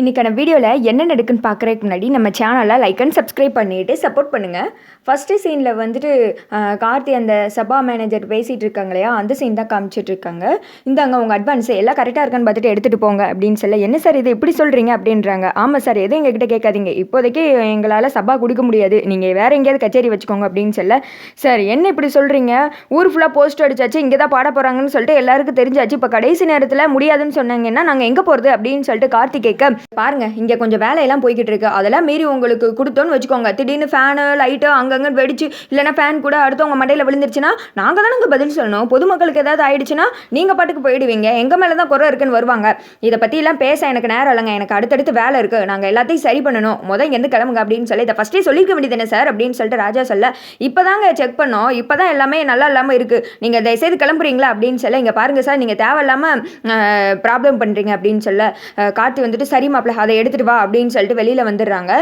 இன்றைக்கான வீடியோவில் என்ன நடக்குன்னு பார்க்குறதுக்கு முன்னாடி நம்ம சேனலை லைக் அண்ட் சப்ஸ்கிரைப் பண்ணிவிட்டு சப்போர்ட் பண்ணுங்கள் ஃபஸ்ட்டு சீனில் வந்துட்டு கார்த்தி அந்த சபா மேனேஜர் பேசிகிட்டு இருக்காங்க இல்லையா? அந்த சீன் தான் காமிச்சிட்டு இருக்காங்க. இந்தாங்க உங்கள் அட்வான்ஸ் எல்லாம் கரெக்டாக இருக்கான்னு பார்த்துட்டு எடுத்துகிட்டு போங்க அப்படின்னு சொல்ல என்ன சார் இது? இப்படி சொல்கிறீங்க அப்படின்றாங்க. ஆமாம் சார் எதுவும் எங்ககிட்ட கேட்காதீங்க. இப்போதைக்கு எங்களால் சபா கொடுக்க முடியாது. நீங்கள் வேறு எங்கேயாவது கச்சேரி வச்சுக்கோங்க அப்படின்னு சொல்ல சார் என்ன இப்படி சொல்கிறீங்க ஊர் ஃபுல்லாக போஸ்ட் அடிச்சாச்சு இங்கே தான் பாட போகிறாங்கன்னு சொல்லிட்டு எல்லாருக்கும் தெரிஞ்சாச்சு. இப்போ கடைசி நேரத்தில் முடியாதுன்னு சொன்னாங்கன்னா நாங்கள் எங்கே போகிறது அப்படின்னு சொல்லிட்டு கார்த்தி கேட்க பாருங்க இங்கே கொஞ்சம் வேலையெல்லாம் போய்கிட்டு இருக்கு அதெல்லாம் மீறி உங்களுக்கு கொடுத்தோன்னு வச்சுக்கோங்க. திடீர்னு ஃபேனு லைட்டு அங்கங்கே வெடிச்சு இல்லைன்னா ஃபேன் கூட அடுத்தவங்க மண்டையில் விழுந்துருச்சுன்னா நாங்கள் தான் நாங்கள் பதில் சொல்லணும். பொதுமக்களுக்கு ஏதாவது ஆயிடுச்சுன்னா நீங்கள் பாட்டுக்கு போயிடுவீங்க. எங்கள் மேலே தான் குறை இருக்குன்னு வருவாங்க. இதை பற்றிலாம் பேச எனக்கு நேரம் இல்லைங்க. எனக்கு அடுத்தடுத்து வேலை இருக்குது நாங்கள் எல்லாத்தையும் சரி பண்ணணும். முதல் இங்கேருந்து கிளம்புங்க அப்படின்னு சொல்லி இதை ஃபஸ்ட்டே சொல்லிக்க வேண்டியதுனே சார் அப்படின்னு சொல்லிட்டு ராஜா சொல்ல இப்போ தாங்க செக் பண்ணோம். இப்போ தான் எல்லாமே நல்லா இல்லாமல் இருக்குது நீங்கள் தயவுசெய்து கிளம்புறீங்களா? அப்படின்னு சொல்ல இங்கே பாருங்கள் சார் நீங்கள் தேவையில்லாமல் ப்ராப்ளம் பண்ணுறீங்க அப்படின்னு சொல்ல அஹ், கார்த்தி வந்துட்டு சரி மாப்பிள்ள அதை எடுத்துகிட்டு வா அப்படின்னு சொல்லிட்டு வெளியில் வந்துடுறாங்க.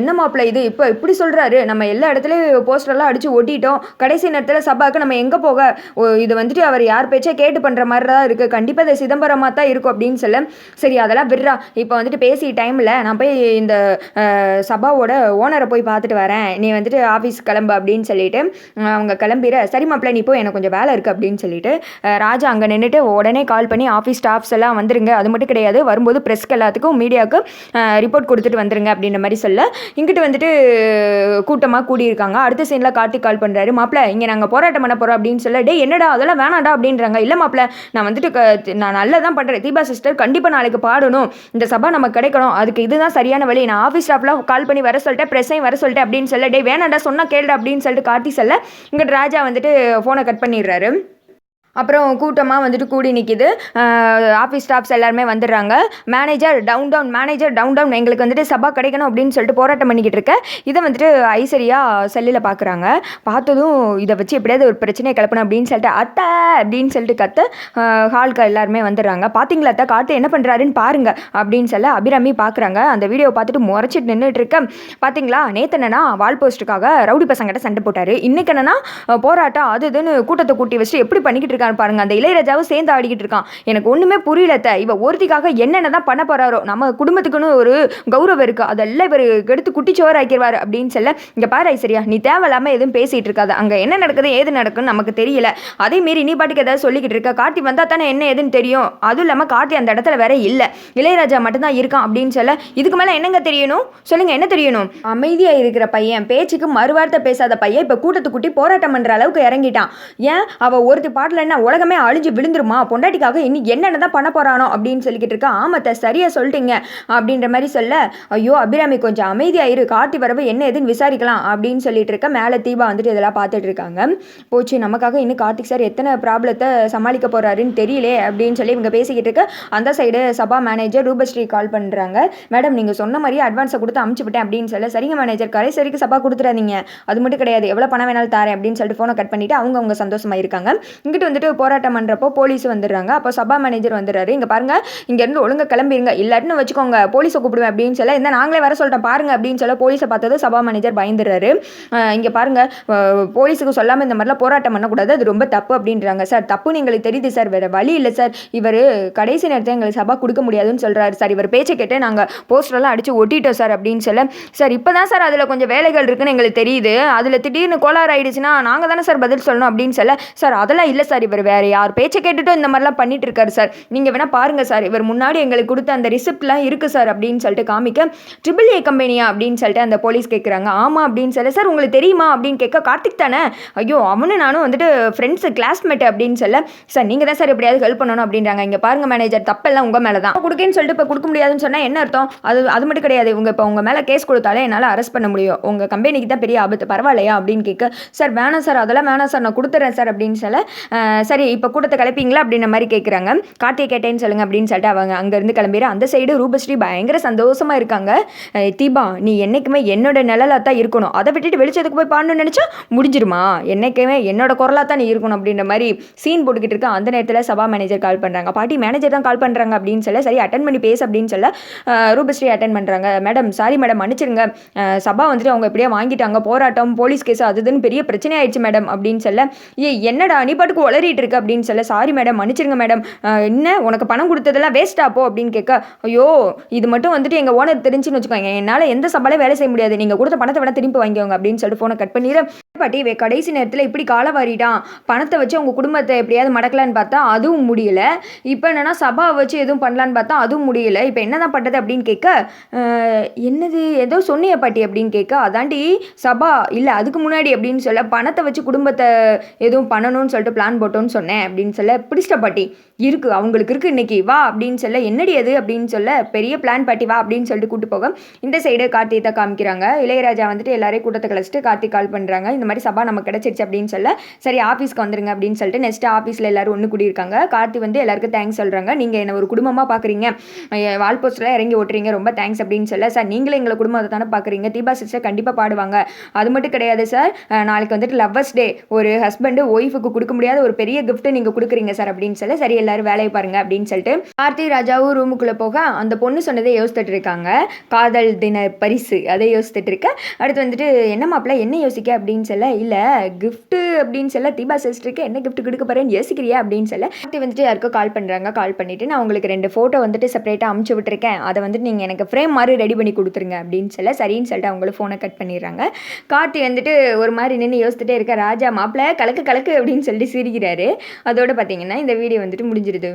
என்ன மாப்பிள்ள இது? இப்போ இப்படி சொல்கிறாரு நம்ம எல்லா இடத்துலையும் போஸ்டர்லாம் அடித்து ஒட்டிட்டோம். கடைசி நேரத்தில் சபாக்கு நம்ம எங்கே போக? ஓ, இது வந்துட்டு அவர் யார் பேச்சே கேட்டு பண்ணுற மாதிரி தான் இருக்குது கண்டிப்பாக இது சிதம்பரமாக தான் இருக்கும் அப்படின்னு சொல்ல சரி அதெல்லாம் விடுறா. இப்போ வந்துட்டு பேசி டைமில் நான் போய் இந்த சபாவோட ஓனரை போய் பார்த்துட்டு வரேன். நீ வந்துட்டு ஆஃபீஸ் கிளம்பு அப்படின்னு சொல்லிட்டு அவங்க கிளம்பிற சரி மாப்பிள்ள நீ போய் எனக்கு கொஞ்சம் வேலை இருக்குது அப்படின்னு சொல்லிட்டு ராஜா அங்கே நின்றுட்டு உடனே கால் பண்ணி ஆஃபீஸ் ஸ்டாஃப்ஸ் எல்லாம் வந்துருங்க. அது மட்டும் கிடையாது. வரும்போது ப்ரெஸ்க்கு எல்லாத்துக்கும் மீடியாவுக்கு ரிப்போர்ட் கொடுத்துட்டு வந்துருங்க அப்படின்ற மாதிரி சொல்ல. இங்கிட்டு வந்துட்டு கூட்டமாக கூடியிருக்காங்க. அடுத்த சீனில் கார்த்திக் கால் பண்ணுறாரு மாப்பிள்ள இங்கே நாங்கள் போராட்டம் பண்ண போகிறோம் அப்படின்னு சொல்ல டே என்னடா அதெல்லாம் வேணாடா அப்படின்றாங்க. இல்லை மாப்பிள்ள நான் வந்துட்டு க- நான் நல்லா தான் பண்ணுறேன் தீபா சிஸ்டர் கண்டிப்பாக நாளைக்கு பாடணும். இந்த சபா நமக்கு கிடைக்கணும். அதுக்கு இதுதான் சரியான வழி. நான் ஆஃபீஸ் ஸ்டாஃப்லாம் கால் பண்ணி வர சொல்லிட்டேன். ப்ரெஸ்ஸையும் வர சொல்லிட்டேன் அப்படின்னு சொல்ல டே வேணாடா சொன்னால் கேளுடா அப்படின்னு சொல்லிட்டு கார்த்தி சொல்ல இங்கிட்டு ராஜா வந்துட்டு ஃபோனை கட் பண்ணிடுறாரு. அப்புறம் கூட்டமாக வந்துட்டு கூடி நிற்கிது ஆஃபீஸ் ஸ்டாஃப்ஸ் எல்லாருமே வந்துடுறாங்க. Manager down down manager down down எங்களுக்கு வந்துட்டு சபா கிடைக்கணும் அப்படின்னு சொல்லிட்டு போராட்டம் பண்ணிக்கிட்டு இருக்க. இதை வந்துட்டு ஐசரியா செல்லில் பார்க்குறாங்க பார்த்ததும் இதை வச்சு எப்படியாவது ஒரு பிரச்சனையை கிளப்பணும் அப்படின்னு சொல்லிட்டு அத்தை அப்படின்னு சொல்லிட்டு கத்த ஹால்க்கு எல்லாருமே வந்துடுறாங்க. பார்த்தீங்களா அத்தை? காட்டு என்ன பண்ணுறாருன்னு பாருங்க அப்படின்னு சொல்ல அபிராமி பார்க்குறாங்க அந்த வீடியோ பார்த்துட்டு முறைச்சிட்டு நின்றுட்டு இருக்க. பார்த்தீங்களா நேத்து என்னன்னா வால் போஸ்ட்டுக்காக ரவுடி பசங்கிட்ட சண்டை போட்டார். இன்னைக்கு என்னன்னா போராட்டம் அது இதுன்னு கூட்டத்தை கூட்டி வச்சுட்டு எப்படி பண்ணிக்கிட்டு இருக்கான்னு பாருங்க. அந்த இளையராஜாவும் சேர்ந்து ஆடிக்கிட்டு இருக்கான். எனக்கு ஒன்றுமே புரியலத்த. இவ ஒருத்திக்காக என்னென்ன தான் பண்ண போறாரோ நம்ம குடும்பத்துக்குன்னு ஒரு கௌரவம் இருக்கு. அதெல்லாம் இவர் எடுத்து குட்டிச்சோர் ஆக்கிடுவார் அப்படின்னு சொல்ல இங்க பாரு ஐஸ்வர்யா நீ தேவையில்லாம எதுவும் பேசிட்டு இருக்காது. அங்க என்ன நடக்குது ஏது நடக்குன்னு நமக்கு தெரியல. அதே மீறி நீ பாட்டுக்கு ஏதாவது சொல்லிக்கிட்டு இருக்க. கார்த்தி வந்தா தானே என்ன ஏதுன்னு தெரியும். அதுவும் இல்லாம கார்த்தி அந்த இடத்துல வேற இல்ல. இளையராஜா மட்டும்தான் இருக்கான் அப்படின்னு சொல்ல இதுக்கு மேல என்னங்க தெரியணும்? சொல்லுங்க என்ன தெரியணும்? அமைதியா இருக்கிற பையன் பேச்சுக்கு மறுவார்த்தை பேசாத பையன் இப்ப கூட்டத்துக்குட்டி போராட்டம் பண்ற அளவுக்கு இறங்கிட்டான். ஏன்? அவ ஒருத்தி பாட்டுல என்ன உலகமே அழிஞ்சு விழுந்துருமா? பொண்டாட்டிக்காக இன்னும் என்னென்ன தான் பண்ண போகிறானோ அப்படின்னு சொல்லிக்கிட்டு இருக்கா. ஆமத்த சரியாக சொல்லிட்டீங்க அப்படின்ற மாதிரி சொல்ல ஐயோ அபிராமி கொஞ்சம் அமைதியாயிரு கார்த்தி வரவு என்ன ஏதுன்னு விசாரிக்கலாம். அப்படின்னு சொல்லிட்டு இருக்க மேலே தீபா வந்துட்டு இதெல்லாம் பார்த்துட்டு இருக்காங்க. போச்சு நமக்காக இன்னும் கார்த்திக் சார் எத்தனை ப்ராப்ளத்தை சமாளிக்க போகிறாருன்னு தெரியலே அப்படின்னு சொல்லி இவங்க பேசிக்கிட்டு இருக்க அந்த side Sabha manager Roopashree call பண்ணுறாங்க மேடம் நீங்கள் சொன்ன மாதிரியே அட்வான்ஸை கொடுத்து அமுச்சு விட்டேன் அப்படின்னு சொல்ல சரிங்க மேனேஜர் கரை சரிக்கு சபா கொடுத்துறாதீங்க அது மட்டும் கிடையாது. எவ்வளோ பணம் வேணாலும் தரேன் அப்படின்னு சொல்லிட்டு ஃபோனை கட் பண்ணிட்டு அவங்க அவங்க சந்தோஷமாக இருக்காங்க. இங்கிட்டு வந்து வந்துட்டு போராட்டம் பண்ணுறப்போ போலீஸ் வந்துடுறாங்க. அப்போ சபா மேனேஜர் வந்துடுறாரு. இங்கே பாருங்க இங்கேருந்து ஒழுங்காக கிளம்பிடுங்க இல்லாட்டினு வச்சுக்கோங்க போலீஸை கூப்பிடுவேன் அப்படின்னு சொல்ல இந்த நாங்களே வர சொல்லிட்டோம் பாருங்க அப்படின்னு சொல்ல போலீஸை பார்த்தது சபா மேனேஜர் பயந்துடுறாரு. இங்கே பாருங்க போலீஸுக்கு சொல்லாமல் இந்த மாதிரிலாம் போராட்டம் பண்ணக்கூடாது. அது ரொம்ப தப்பு அப்படின்றாங்க. சார் தப்புன்னு எங்களுக்கு தெரியுது சார். வேறு வழி இல்லை சார். இவர் கடைசி நேரத்தில் எங்களுக்கு சபா கொடுக்க முடியாதுன்னு சொல்கிறாரு சார். இவர் பேச்சை கேட்டு நாங்கள் போஸ்டரெல்லாம் அடித்து ஒட்டிட்டோம் சார் அப்படின்னு சொல்ல சார் இப்போ தான் சார் அதில் கொஞ்சம் வேலைகள் இருக்குன்னு எங்களுக்கு தெரியுது. அதில் திடீர்னு கோளாறு ஆயிடுச்சுன்னா நாங்கள் தானே சார் பதில் சொல்லணும் அப்படின்னு சொல்ல சார் அதெல்லாம் இல்லை சார். இவர் வேற யார்? பேச்சை கேட்டுட்டும் இந்த மாதிரிலாம் பண்ணிட்டு இருக்காரு சார். நீங்கள் வேணா பாருங்க சார். இவர் முன்னாடி எங்களுக்கு கொடுத்த அந்த ரிசிப்ட்லாம் இருக்கு சார் அப்படின்னு சொல்லிட்டு காமிக்க ட்ரிபிள் ஏ கம்பெனியா அப்படின்னு சொல்லிட்டு அந்த போலீஸ் கேட்குறாங்க ஆமாம் அப்படின்னு சொல்ல சார் உங்களுக்கு தெரியுமா? அப்படின்னு கேட்க கார்த்திக் தானே? ஐயோ அவனு நானும் வந்துட்டு ஃப்ரெண்ட்ஸு கிளாஸ்மேட் அப்படின்னு சொல்ல சார் நீங்கள் தான் சார் எப்படியாவது ஹெல்ப் பண்ணணும் அப்படின்றாங்க. இங்கே பாருங்க மேனேஜர் தப்பெல்லாம் உங்கள் மேலே தான். கொடுக்கேன்னு சொல்லிட்டு இப்போ கொடுக்க முடியாதுன்னு சொன்னால் என்ன அர்த்தம்? அது அது மட்டும் கிடையாது. இவங்க இப்போ உங்கள் மேலே கேஸ் கொடுத்தாலே என்னால் அரெஸ்ட் பண்ண முடியும். உங்கள் கம்பெனிக்கு தான் பெரிய ஆபத்து. பரவாயில்லையா? அப்படின்னு கேட்க சார் வேணாம் சார். அதெல்லாம் வேணாம் சார். நான் கொடுத்துறேன் சார் அப்படின்னு சொல்ல சரி இப்போ கூட்டத்தை கிளப்பிங்களா அப்படின்ற மாதிரி கேட்குறாங்க கார்த்திகை கேட்டேன்னு சொல்லுங்க அப்படின்னு சொல்லிட்டு அவங்க அங்கேருந்து கிளம்பிடு அந்த சைடு ரூபஸ்ரீ பயங்கர சந்தோஷமாக இருக்காங்க. தீபா நீ என்னைக்குமே என்னோட நிழலாக தான் இருக்கணும். அதை விட்டுட்டு வெளிச்சத்துக்கு போய் பாடணும்னு நினச்சா முடிஞ்சிருமா? என்னைக்குமே என்னோட குரலாக தான் நீ இருக்கணும் அப்படின்ற மாதிரி சீன் போட்டுக்கிட்டு இருக்க அந்த நேரத்தில் சபா மேனேஜர் கால் பண்ணுறாங்க பாட்டி மேனேஜர் தான் கால் பண்ணுறாங்க அப்படின்னு சொல்ல சரி அட்டன் பண்ணி பேசு அப்படின்னு சொல்ல ரூபஸ்ரீ அட்டன் பண்ணுறாங்க மேடம் சாரி மேடம் மன்னிச்சிருங்க. சபா வந்துட்டு அவங்க எப்படியே வாங்கிட்டாங்க. போராட்டம் போலீஸ் கேஸ் அது இதுன்னு பெரிய பிரச்சனை ஆயிடுச்சு மேடம் அப்படின்னு சொல்ல ஏ என்னடா நீ பாட்டுக்கு உளறி ஓடிட்டு இருக்கு அப்படின்னு சொல்ல சாரி மேடம் மன்னிச்சிருங்க மேடம் என்ன? உனக்கு பணம் கொடுத்ததெல்லாம் வேஸ்ட் ஆப்போ அப்படின்னு கேட்க ஐயோ இது மட்டும் வந்துட்டு எங்கள் ஓனர் தெரிஞ்சுன்னு வச்சுக்கோங்க. என்னால் எந்த சம்பளம் வேலை செய்ய முடியாது. நீங்கள் கொடுத்த பணத்தை வேணா திருப்பி வாங்கிக்கோங்க அப்படின்னு சொல்லிட்டு ஃபோனை கட் பண்ணிடு பாட்டி வே கடைசி நேரத்தில் இப்படி காலை வாரிட்டான் பணத்தை வச்சு அவங்க குடும்பத்தை எப்படியாவது மடக்கலான்னு பார்த்தா அதுவும் முடியல. இப்போ என்னென்னா சபா வச்சு எதுவும் பண்ணலான்னு பார்த்தா அதுவும் முடியல. இப்போ என்னதான் பண்ணுறது அப்படின்னு கேட்க என்னது ஏதோ சொன்னிய பாட்டி அப்படின்னு கேட்க அதாண்டி சபா இல்லை அதுக்கு முன்னாடி அப்படின்னு சொல்ல பணத்தை வச்சு குடும்பத்தை எதுவும் பண்ணணும்னு சொல்லிட்டு பிளான் போட்டோன்னு சொன்னேன் அப்படின்னு சொல்ல பிடிச்சிட்ட பாட்டி. இருக்குது அவங்களுக்கு இருக்குது இன்னைக்கு வா அப்படின்னு சொல்ல என்னடி அது அப்படின்னு சொல்ல பெரிய பிளான் பாட்டி வா அப்படின்னு சொல்லிட்டு கூட்டு போக இந்த சைடு கார்த்திகை காமிக்கிறாங்க. இளையராஜா வந்துட்டு எல்லாரையும் கூட்டத்தை கழிச்சிட்டு கார்த்திக் கால் பண்ணுறாங்க இந்த மாதிரி சபா நம்ம கிடைச்சிருச்சு அப்படின்னு சொல்ல சரி ஆஃபீஸ்க்கு வந்துருங்க அப்படின்னு சொல்லிட்டு நெக்ஸ்ட் ஆஃபீஸில் எல்லாரும் ஒன்று கூடியிருக்காங்க. கார்த்தி வந்து எல்லாருக்கும் தேங்க்ஸ் சொல்கிறாங்க நீங்கள் என்ன ஒரு குடும்பமாக பார்க்குறீங்க வால் போஸ்ட்டில் இறங்கி ஓட்டுறீங்க. ரொம்ப தேங்க்ஸ் அப்படின்னு சொல்ல சார் நீங்களும் எங்களை குடும்பத்தை தானே பார்க்குறீங்க தீபா சிஸ்டர் கண்டிப்பாக பாடுவாங்க. அது மட்டும் கிடையாது சார் நாளைக்கு வந்துட்டு லவ்வர்ஸ் டே ஒரு ஹஸ்பண்டு ஒய்ஃபுக்கு கொடுக்க முடியாத ஒரு பெரிய கிஃப்ட்டு நீங்கள் கொடுக்குறீங்க சார் அப்படின்னு சொல்ல சரி எல்லாரும் வேலையை பாருங்க அப்படின்னு சொல்லிட்டு கார்த்தி ராஜாவும் ரூமுக்குள்ளே போக அந்த பொண்ணு சொன்னதை யோசித்துட்டு இருக்காங்க. காதல் தின பரிசு அதை யோசித்துட்டு இருக்க. அடுத்து வந்துட்டு என்ன மாப்பிள்ள என்ன யோசிக்க? அப்படின்னு சொல்ல இல்லை கிஃப்ட்டு அப்படின்னு சொல்ல தீபா சிஸ்டருக்கு என்ன கிஃப்ட் கொடுக்க போறேன்னு யோசிக்கிறியா அப்படின்னு சொல்ல? கார்த்தி வந்துட்டு யாருக்கோ கால் பண்ணுறாங்க கால் பண்ணிவிட்டு நான் உங்களுக்கு ரெண்டு ஃபோட்டோ வந்துட்டு செப்பரேட்டாக அமுச்சு விட்டுருக்கேன். அதை வந்துட்டு நீங்கள் எனக்கு ஃப்ரேம் மாதிரி ரெடி பண்ணி கொடுத்துருங்க அப்படின்னு சொல்ல சரின்னு சொல்லிட்டு அவங்களும் ஃபோனை கட் பண்ணிடுறாங்க. கார்த்தி வந்துட்டு ஒரு மாதிரி நின்று யோசிச்சுட்டே இருக்க ராஜா மாப்பிள்ள கலக்கு கலக்கு அப்படின்னு சொல்லிட்டு சிரிக்கிறாரு. அதோட பார்த்தீங்கன்னா இந்த வீடியோ வந்துட்டு முடிஞ்சிருது.